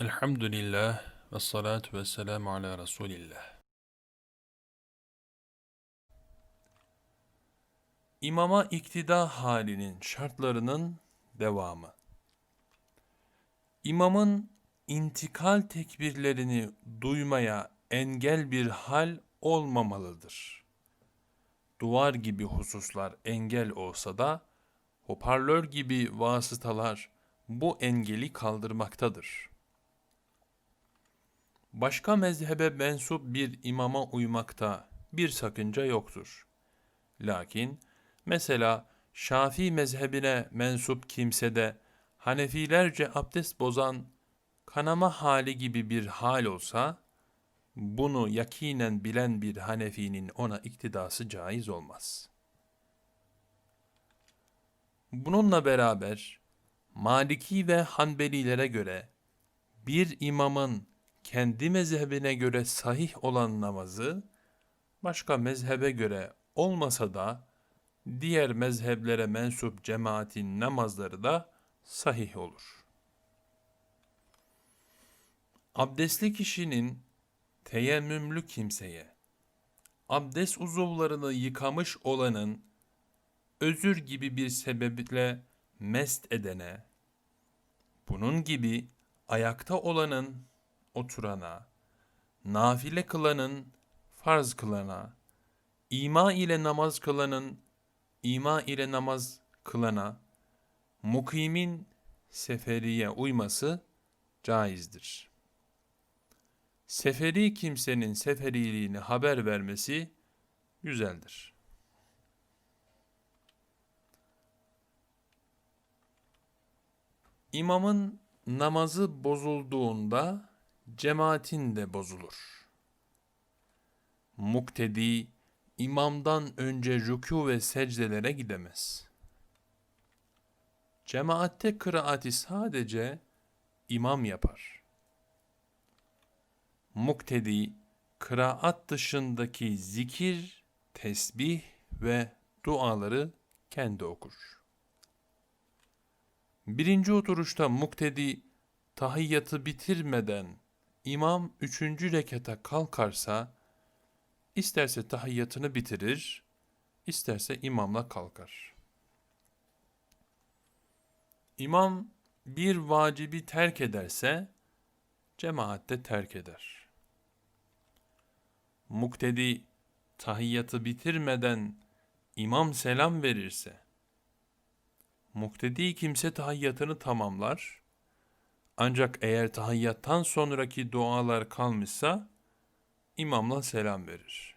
Elhamdülillah ve salatu ve selamu ala Resulillah. İmama iktida halinin şartlarının devamı. İmamın intikal tekbirlerini duymaya engel bir hal olmamalıdır. Duvar gibi hususlar engel olsa da hoparlör gibi vasıtalar bu engeli kaldırmaktadır. Başka mezhebe mensup bir imama uymakta bir sakınca yoktur. Lakin mesela Şafii mezhebine mensup kimsede Hanefilerce abdest bozan kanama hali gibi bir hal olsa, bunu yakinen bilen bir Hanefi'nin ona iktidası caiz olmaz. Bununla beraber Maliki ve Hanbelilere göre bir imamın kendi mezhebine göre sahih olan namazı başka mezhebe göre olmasa da diğer mezheplere mensup cemaatin namazları da sahih olur. Abdestli kişinin teyemmümlü kimseye abdest uzuvlarını yıkamış olanın özür gibi bir sebeple mest edene, bunun gibi ayakta olanın oturana, nafile kılanın farz kılana, ima ile namaz kılanın ima ile namaz kılana, mukimin seferiye uyması caizdir. Seferi kimsenin seferiliğini haber vermesi güzeldir. İmamın namazı bozulduğunda cemaatin de bozulur. Muktedi imamdan önce rükû ve secdelere gidemez. Cemaatte kıraati sadece imam yapar. Muktedi kıraat dışındaki zikir, tesbih ve duaları kendi okur. Birinci oturuşta muktedi tahiyyatı bitirmeden imam üçüncü rekata kalkarsa, isterse tahiyyatını bitirir, isterse imamla kalkar. İmam bir vacibi terk ederse, cemaatte terk eder. Muktedi tahiyyatı bitirmeden imam selam verirse, muktedi kimse tahiyyatını tamamlar, ancak eğer tahiyyattan sonraki dualar kalmışsa imamla selam verir.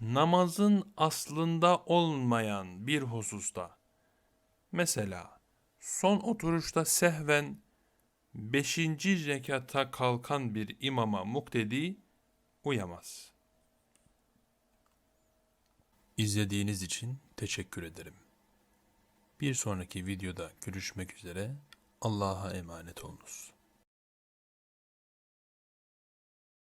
Namazın aslında olmayan bir hususta mesela son oturuşta sehven beşinci rekata kalkan bir imama muktedi uyamaz. İzlediğiniz için teşekkür ederim. Bir sonraki videoda görüşmek üzere. Allah'a emanet olunuz.